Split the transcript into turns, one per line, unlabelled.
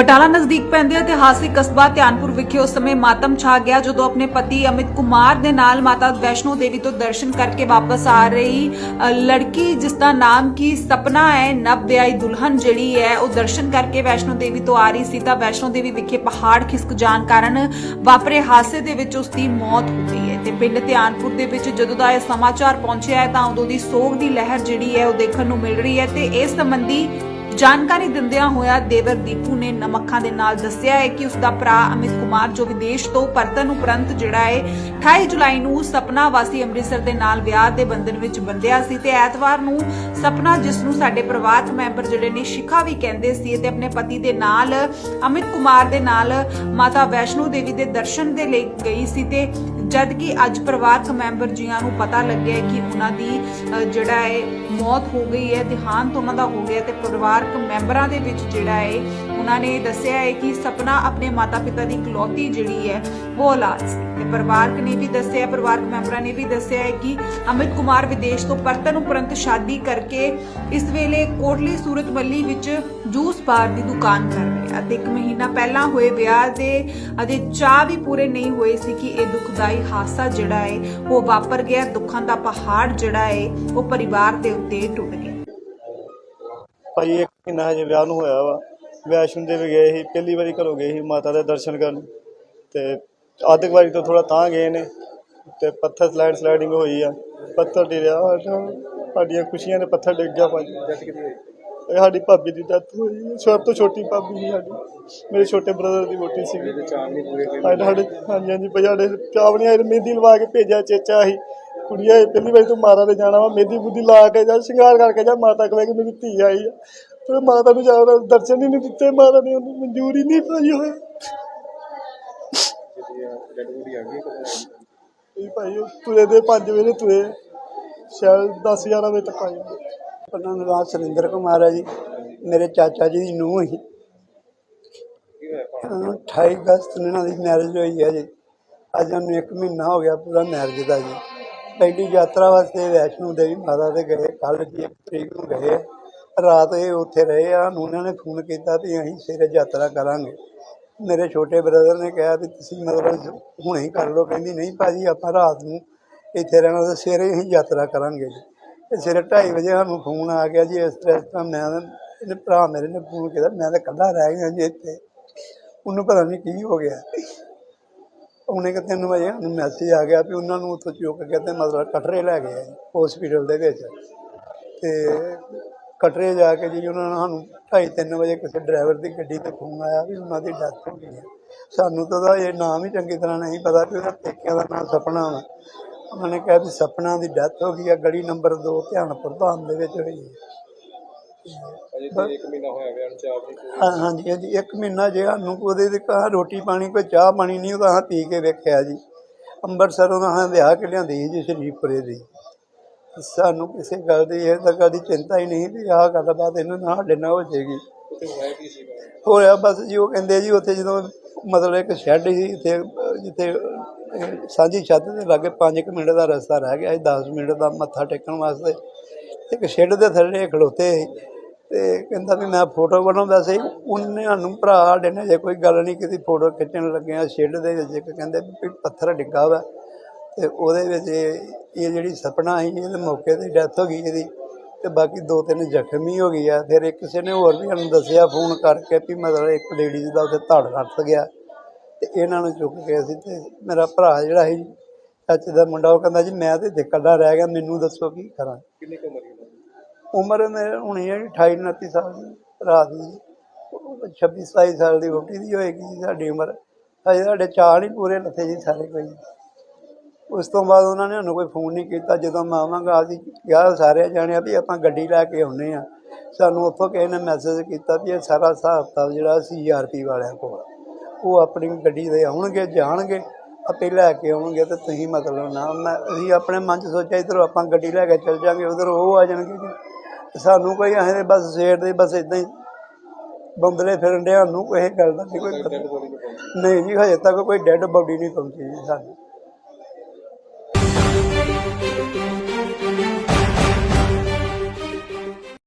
ਬਟਾਲਾ ਨਜ਼ਦੀਕ ਪੈਂਦੇ ਇਤਿਹਾਸਿਕ ਕਸਬਾ ਧਿਆਨਪੁਰ ਵਿਖੇ ਉਸ ਸਮੇਂ ਮਾਤਮ ਛਾ ਗਿਆ ਜਦੋਂ ਆਪਣੇ ਪਤੀ ਅਮਿਤ ਕੁਮਾਰ ਦੇ ਨਾਲ ਮਾਤਾ ਵੈਸ਼ਨੋ ਦੇਵੀ ਤੋਂ ਦਰਸ਼ਨ ਕਰਕੇ ਵਾਪਸ ਆ ਰਹੀ ਲੜਕੀ ਜਿਸ ਦਾ ਨਾਮ ਕੀ ਸਪਨਾ ਹੈ, ਨਵ ਵਿਆਹੀ ਦੁਲਹਨ ਜਿਹੜੀ ਹੈ, ਉਹ ਦਰਸ਼ਨ ਕਰਕੇ ਵੈਸ਼ਨੋ ਦੇਵੀ ਤੋਂ ਆ ਰਹੀ ਸੀ ਤਾਂ ਵੈਸ਼ਨੋ ਦੇਵੀ ਵਿਖੇ ਪਹਾੜ ਖਿਸਕ ਜਾਣ ਕਾਰਨ ਵਾਪਰੇ ਹਾਦਸੇ ਦੇ ਵਿੱਚ ਉਸ ਦੀ ਮੌਤ ਹੋ ਗਈ ਹੈ ਤੇ ਪਿੰਡ ਧਿਆਨਪੁਰ ਦੇ ਵਿੱਚ ਜਦੋਂ ਦਾ ਇਹ ਸਮਾਚਾਰ ਪਹੁੰਚਿਆ ਹੈ ਤਾਂ ਉਦੋਂ ਦੀ ਸੋਗ ਦੀ ਲਹਿਰ ਜਿਹੜੀ ਹੈ ਉਹ ਦੇਖਣ ਨੂੰ ਮਿਲ ਰਹੀ ਹੈ ਤੇ ਇਸ ਸੰਬੰਧੀ ਜਾਣਕਾਰੀ ਦਿੰਦਿਆਂ ਹੋਇਆ ਦੇਵਰ ਦੀਪੂ ਨੇ ਨਮੱਖਾਂ ਦੇ ਨਾਲ ਦੱਸਿਆ ਹੈ ਕਿ ਉਸ ਦਾ ਭਰਾ ਅਮਿਤ ਕੁਮਾਰ, ਜੋ ਵਿਦੇਸ਼ ਤੋਂ ਪਰਤਨ ਉਪਰੰਤ ਜਿਹੜਾ ਹੈ 28 ਜੁਲਾਈ ਨੂੰ ਸਪਨਾ ਵਾਸੀ ਅੰਮ੍ਰਿਤਸਰ ਦੇ ਨਾਲ ਵਿਆਹ ਦੇ ਬੰਧਨ ਵਿੱਚ ਬੰਧਿਆ ਸੀ ਤੇ ਐਤਵਾਰ ਨੂੰ ਸਪਨਾ, ਜਿਸ ਨੂੰ ਸਾਡੇ ਪਰਿਵਾਰਕ ਮੈਂਬਰ ਜਿਹੜੇ ਨੇ ਸ਼ਿਖਾ ਵੀ ਕਹਿੰਦੇ ਸੀ ਤੇ ਆਪਣੇ ਪਤੀ ਦੇ ਨਾਲ ਅਮਿਤ ਕੁਮਾਰ ਦੇ ਨਾਲ ਮਾਤਾ ਵੈਸ਼ਨੋ ਦੇਵੀ ਦੇ ਦਰਸ਼ਨ ਦੇ ਲਈ ਗਈ ਸੀ ਤੇ ਜਦ ਕਿ ਅੱਜ ਪਰਿਵਾਰਕ ਮੈਂਬਰ ਜੀਆਂ ਨੂੰ ਪਤਾ ਲੱਗਿਆ ਕਿ ਉਹਨਾਂ ਦੀ ਜਿਹੜਾ ਹੈ, ਮੌਤ ਹੋ ਗਈ ਹੈ, ਦੇਹਾਂਤ ਉਹਨਾਂ ਦਾ ਹੋ ਗਿਆ ਤੇ ਪਰਿਵਾਰਕ ਮੈਂਬਰਾਂ ਦੇ ਵਿੱਚ ਜਿਹੜਾ ਹੈ, ਉਹਨਾਂ ਨੇ ਦੱਸਿਆ ਹੈ ਕਿ ਸਪਨਾ ਆਪਣੇ ਮਾਤਾ-ਪਿਤਾ ਦੀ ਇਕਲੌਤੀ ਜਿਹੜੀ ਹੈ, ਉਹ ਔਲਾਦ ਸੀ। ਤੇ ਪਰਿਵਾਰਕ ਨੇ ਵੀ ਦੱਸਿਆ, ਪਰਿਵਾਰਕ ਮੈਂਬਰਾਂ ਨੇ ਵੀ ਦੱਸਿਆ ਹੈ ਕਿ ਅਮਿਤ ਕੁਮਾਰ ਵਿਦੇਸ਼ ਤੋਂ ਪਰਤਨ ਉਪਰੰਤ ਸ਼ਾਦੀ ਕਰਕੇ ਇਸ ਵੇਲੇ ਕੋਟਲੀ ਸੂਰਤ ਮੱਲੀ ਵਿੱਚ ਜੂਸ ਬਾਰ ਦੀ ਦੁਕਾਨ ਕਰ ਰਿਹਾ ਇੱਕ ਮਹੀਨਾ ਪਹਿਲਾਂ ਹੋਏ ਵਿਆਹ ਦੇ, ਅਜੇ ਚਾਹ ਵੀ ਪੂਰੇ ਨਹੀਂ ਹੋਏ ਸੀ ਕਿ ਇਹ ਦੁਖਦਾਈ ਹਾਦਸਾ ਜਿਹੜਾ ਹੈ ਉਹ ਵਾਪਰ ਗਿਆ, ਦੁੱਖਾਂ ਦਾ ਪਹਾੜ ਜਿਹੜਾ ਹੈ ਉਹ ਪਰਿਵਾਰ ਦੇ ਉੱਤੇ ਟੁੱਟ ਗਿਆ।
ਭਾਈ, ਇੱਕ ਮਹੀਨਾ ਹਜੇ ਵਿਆਹ ਨੂੰ ਹੋਇਆ ਵਾ। ਵੈਸ਼ਨੋ ਦੇਵੀ ਗਏ ਸੀ, ਪਹਿਲੀ ਵਾਰੀ ਘਰੋਂ ਗਏ ਸੀ ਮਾਤਾ ਦੇ ਦਰਸ਼ਨ ਕਰਨ। ਤੇ ਅੱਧ ਕੁ ਤੋਂ ਥੋੜਾ ਤਾਂ ਗਏ ਨੇ, ਤੇ ਪੱਥਰ ਸਲਾਈਡ ਸਲਾਈਡਿੰਗ ਹੋਈ ਆ। ਪੱਥਰ ਡਿਰਿਆ ਸਾਡੀਆਂ ਖੁਸ਼ੀਆਂ ਨੇ ਪੱਥਰ ਡਿੱਗ ਗਿਆ ਭਾਜੀ ਸਾਡੀ ਭਾਬੀ ਦੀ ਡੈਥ ਹੋਈ। ਸਭ ਤੋਂ ਛੋਟੀ ਭਾਬੀ ਸੀ ਸਾਡੀ। ਮੇਰੇ ਛੋਟੇ ਬ੍ਰਦਰ ਦੀ ਵੋਟੀ ਸੀਗੀ। ਸਾਡੇ ਸਾਡੇ ਹਾਂਜੀ ਹਾਂਜੀ ਭਾਈ ਸਾਡੇ ਚਾਵਣੀ ਆਏ ਮਹਿੰਦੀ ਲਵਾ ਕੇ ਭੇਜਿਆ ਚੇਚਾ ਸੀ। ਕੁੜੀਆਂ ਇਹ ਪਹਿਲੀ ਵਾਰੀ ਤੂੰ ਮਾਤਾ ਦੇ ਜਾਣਾ ਵਾ। ਮਹਿੰਦੀ ਬੁੱਧੀ ਲਾ ਕੇ ਜਾ ਸ਼ਿੰਗਾਰ ਕਰਕੇ ਜਾ। ਮਾਤਾ ਕਹੇ ਕਿ ਮੇਰੀ ਧੀ ਆਈ ਆ। ਤੇ ਮਾਤਾ ਨੂੰ ਜਾ ਦਰਸ਼ਨ ਹੀ ਨਹੀਂ ਦਿੱਤੇ। ਮਾਤਾ ਨੇ ਉਹਨੂੰ ਮਨਜ਼ੂਰ ਨਹੀਂ ਪਾਈ ਹੋਇਆ ਇਹ ਭਾਈ ਉਹ ਤੁਰੇ ਦੇ 5 ਵਜੇ ਤੁਰੇ। ਸ਼ਾਇਦ 10 11 ਵਜੇ ਤੱਕ ਆਏ
ਉਹਨਾਂ ਦਾ ਨਾਮ ਸੁਰਿੰਦਰ ਕੁਮਾਰ ਹੈ ਜੀ, ਮੇਰੇ ਚਾਚਾ ਜੀ ਦੀ ਨੂੰਹ ਸੀ। ਅਹ 28 ਅਗਸਤ ਨੂੰ ਇਹਨਾਂ ਦੀ ਮੈਰਿਜ ਹੋਈ ਹੈ ਜੀ। ਅੱਜ ਉਹਨੂੰ 1 ਮਹੀਨਾ ਹੋ ਗਿਆ ਪੂਰਾ ਮੈਰਿਜ ਦਾ ਜੀ। ਪਹਿਲੀ ਯਾਤਰਾ ਵਾਸਤੇ ਵੈਸ਼ਨੋ ਦੇਵੀ ਮਾਤਾ ਦੇ ਗਏ ਕੱਲ ਜੀ 1 ਤਰੀਕ ਨੂੰ ਗਏ। ਰਾਤ ਇਹ ਉੱਥੇ ਰਹੇ ਆ ਉਹਨਾਂ ਨੇ ਫੋਨ ਕੀਤਾ ਵੀ ਅਸੀਂ ਸਵੇਰੇ ਯਾਤਰਾ ਕਰਾਂਗੇ। ਮੇਰੇ ਛੋਟੇ ਬ੍ਰਦਰ ਨੇ ਕਿਹਾ ਵੀ ਤੁਸੀਂ ਮਤਲਬ ਹੁਣੇ ਹੀ ਕਰ ਲਓ, ਕਹਿੰਦੀ ਨਹੀਂ ਭਾਜੀ, ਆਪਾਂ ਰਾਤ ਨੂੰ ਇੱਥੇ ਰਹਿਣਾ ਤੇ ਸਵੇਰੇ ਹੀ ਯਾਤਰਾ ਕਰਾਂਗੇ ਜੀ। ਸਵੇਰੇ 2:30 ਵਜੇ ਸਾਨੂੰ ਫੋਨ ਆ ਗਿਆ ਜੀ, ਇਸ ਤਰ੍ਹਾਂ ਇਸ ਤਰ੍ਹਾਂ ਮੈਂ ਇਹਨੇ ਭਰਾ ਮੇਰੇ ਨੇ ਫੋਨ ਕੀਤਾ, ਮੈਂ ਤਾਂ ਇਕੱਲਾ ਰਹਿ ਗਿਆ ਜੀ ਇੱਥੇ। ਉਹਨੂੰ ਪਤਾ ਨਹੀਂ ਕੀ ਹੋ ਗਿਆ। ਉਹਨੇ ਕਿ ਤਿੰਨ ਵਜੇ ਸਾਨੂੰ ਮੈਸੇਜ ਆ ਗਿਆ ਵੀ ਉਹਨਾਂ ਨੂੰ ਉੱਥੋਂ ਚੁੱਕ ਕੇ ਤੇ ਮਤਲਬ ਕਟਰੇ ਲੈ ਗਏ ਹਸਪੀਟਲ ਦੇ ਵਿੱਚ। ਤੇ ਕਟਰੇ ਜਾ ਕੇ ਜੀ ਉਹਨਾਂ ਨੇ ਸਾਨੂੰ ਢਾਈ ਤਿੰਨ ਵਜੇ ਕਿਸੇ ਡਰਾਈਵਰ ਦੀ ਗੱਡੀ ਤੇ ਫੋਨ ਆਇਆ ਵੀ ਉਹਨਾਂ ਦੀ ਡੈਥ ਹੋ ਗਈ ਹੈ ਸਾਨੂੰ ਤਾਂ ਉਹਦਾ ਇਹ ਨਾਮ ਹੀ ਚੰਗੀ ਤਰ੍ਹਾਂ ਨਹੀਂ ਪਤਾ ਵੀ ਉਹਦਾ ਪੇਕਿਆਂ ਦਾ ਨਾਮ ਸਪਨਾ ਵਾ। ਉਹਨਾਂ ਕਿਹਾ ਵੀ ਸਪਨਾ ਦੀ ਡੈਥ ਹੋ ਗਈ ਹੈ ਗਲੀ ਨੰਬਰ 2 ਧਿਆਨਪੁਰ ਧਾਮ ਦੇ ਵਿੱਚ ਹੋਈ ਹੈ ਹਾਂ ਹਾਂਜੀ ਹਾਂਜੀ ਇੱਕ ਮਹੀਨਾ ਜੇ ਸਾਨੂੰ ਉਹਦੇ ਤੇ ਕਹਾ ਰੋਟੀ ਪਾਣੀ ਕੋਈ ਚਾਹ ਪਾਣੀ ਨਹੀਂ ਉਹਦਾ ਹਾਂ ਪੀ ਕੇ ਵੇਖਿਆ ਜੀ। ਅੰਮ੍ਰਿਤਸਰੋਂ ਦਾ ਹਾਂ ਵਿਆਹ ਕੇ ਲਿਆਂਦੀ ਜੀ ਸ਼ਰੀਫਪੁਰੇ ਦੀ। ਸਾਨੂੰ ਕਿਸੇ ਗੱਲ ਦੀ ਇਹ ਤਾਂ ਕਦੀ ਚਿੰਤਾ ਹੀ ਨਹੀਂ ਵੀ ਆਹ ਗੱਲਬਾਤ ਇਹਨਾਂ ਨਾਲ ਸਾਡੇ ਨਾਲ ਹੋ ਜਾਏਗੀ। ਹੋਇਆ ਬਸ ਜੀ ਉਹ ਕਹਿੰਦੇ ਜੀ ਉੱਥੇ ਜਦੋਂ ਮਤਲਬ ਇੱਕ ਸ਼ੈੱਡ ਸੀ ਇੱਥੇ ਜਿੱਥੇ ਸਾਂਝੀ ਛੱਤ ਦੇ ਲਾਗੇ 5 ਮਿੰਟ ਦਾ ਰਸਤਾ ਰਹਿ ਗਿਆ ਸੀ 10 ਮਿੰਟ ਦਾ ਮੱਥਾ ਟੇਕਣ ਵਾਸਤੇ। ਇੱਕ ਸ਼ੈੱਡ ਦੇ ਥੱਲੇ ਖਲੋਤੇ ਸੀ ਤੇ ਕਹਿੰਦਾ ਵੀ ਮੈਂ ਫੋਟੋ ਬਣਾਉਂਦਾ ਸੀ, ਉਹਨੇ ਸਾਨੂੰ ਭਰਾ ਸਾਡੇ ਨੇ ਜੇ ਕੋਈ ਗੱਲ ਨਹੀਂ ਕੀਤੀ, ਫੋਟੋ ਖਿੱਚਣ ਲੱਗਿਆ ਆ ਸ਼ੈੱਡ ਦੇ ਵਿੱਚ, ਇੱਕ ਕਹਿੰਦੇ ਵੀ ਪੱਥਰ ਡਿੱਗਾ ਵਾ। ਤੇ ਉਹਦੇ ਵਿੱਚ ਇਹ ਜਿਹੜੀ ਸਪਨਾ ਸੀ, ਇਹਦੇ ਮੌਕੇ ਤੇ ਡੈਥ ਹੋ ਗਈ ਇਹਦੀ। ਤੇ ਬਾਕੀ ਦੋ ਤਿੰਨ ਜ਼ਖਮੀ ਹੋ ਗਈ ਆ। ਫਿਰ ਇੱਕ ਕਿਸੇ ਨੇ ਹੋਰ ਵੀ ਸਾਨੂੰ ਦੱਸਿਆ, ਫੋਨ ਕਰਕੇ ਵੀ ਮਤਲਬ ਇੱਕ ਲੇਡੀਜ਼ ਦਾ ਉੱਥੇ ਧੜ ਰੱਖ ਗਿਆ। ਤੇ ਇਹਨਾਂ ਨੂੰ ਚੁੱਕ ਕੇ ਅਸੀਂ ਤੇ ਮੇਰਾ ਭਰਾ ਜਿਹੜਾ ਸੀ ਚਾਚੇ ਦਾ ਮੁੰਡਾ ਉਹ ਕਹਿੰਦਾ ਜੀ ਮੈਂ ਤੇ ਇਕੱਲਾ ਰਹਿ ਗਿਆ ਮੈਨੂੰ ਦੱਸੋ ਕੀ ਕਰਾਂ।
ਕਿੰਨੀ ਕੁ ਉਮਰ
ਉਮਰ ਮੇਰੇ ਹੋਣੀ ਹੈ 28 29 ਸਾਲ ਦੀ ਭਰਾ ਦੀ 26 27 ਸਾਲ ਦੀ ਵੋਟੀ ਦੀ ਹੋਏਗੀ ਜੀ ਸਾਡੀ ਉਮਰ। ਅਜੇ ਸਾਡੇ ਚਾਹ ਨਹੀਂ ਪੂਰੇ ਲੱਥੇ ਜੀ ਸਾਰੇ ਕੋਈ। ਉਸ ਤੋਂ ਬਾਅਦ ਉਹਨਾਂ ਨੇ ਸਾਨੂੰ ਕੋਈ ਫੋਨ ਨਹੀਂ ਕੀਤਾ। ਜਦੋਂ ਮੈਂ ਆਵਾਂਗਾ ਅਸੀਂ ਕਿਹਾ ਸਾਰੇ ਜਾਣਿਆ ਵੀ ਆਪਾਂ ਗੱਡੀ ਲੈ ਕੇ ਆਉਨੇ ਆ ਸਾਨੂੰ ਉੱਥੋਂ ਕਿਸੇ ਨੇ ਮੈਸੇਜ ਕੀਤਾ ਵੀ ਇਹ ਸਾਰਾ ਹਿਸਾਬ ਕਿਤਾਬ ਜਿਹੜਾ ਸੀਆਰਪੀ ਵਾਲਿਆਂ ਕੋਲ। ਉਹ ਆਪਣੀ ਗੱਡੀ ਦੇ ਆਉਣਗੇ ਜਾਣਗੇ ਆਪੇ ਲੈ ਕੇ ਆਉਣਗੇ ਤੇ ਤੁਸੀਂ ਮਤਲਬ ਨਾ ਮੈਂ ਅਸੀਂ ਆਪਣੇ ਮਨ 'ਚ ਸੋਚਿਆ ਇੱਧਰੋਂ ਆਪਾਂ ਗੱਡੀ ਲੈ ਕੇ ਚੱਲ ਜਾਾਂਗੇ ਉਧਰ ਉਹ ਆ ਜਾਣਗੇ ਸਾਨੂੰ ਕੋਈ ਐਂ ਦੇ ਬਸ ਸਵੇਰ ਦੇ ਬਸ ਇਦਾਂ ਹੀ ਬੰਬਲੇ ਫਿਰਨ ਡਿਆ ਨੂੰ ਕੋਈ ਗੱਲ ਦਾ ਨਹੀਂ ਕੋਈ ਪਤਾ। ਨਹੀਂ ਜੀ ਹਜੇ ਤੱਕ ਕੋਈ ਡੈੱਡ ਬੋਡੀ ਨਹੀਂ ਪਹੁੰਚੀ ਜੀ ਸਾਨੂੰ।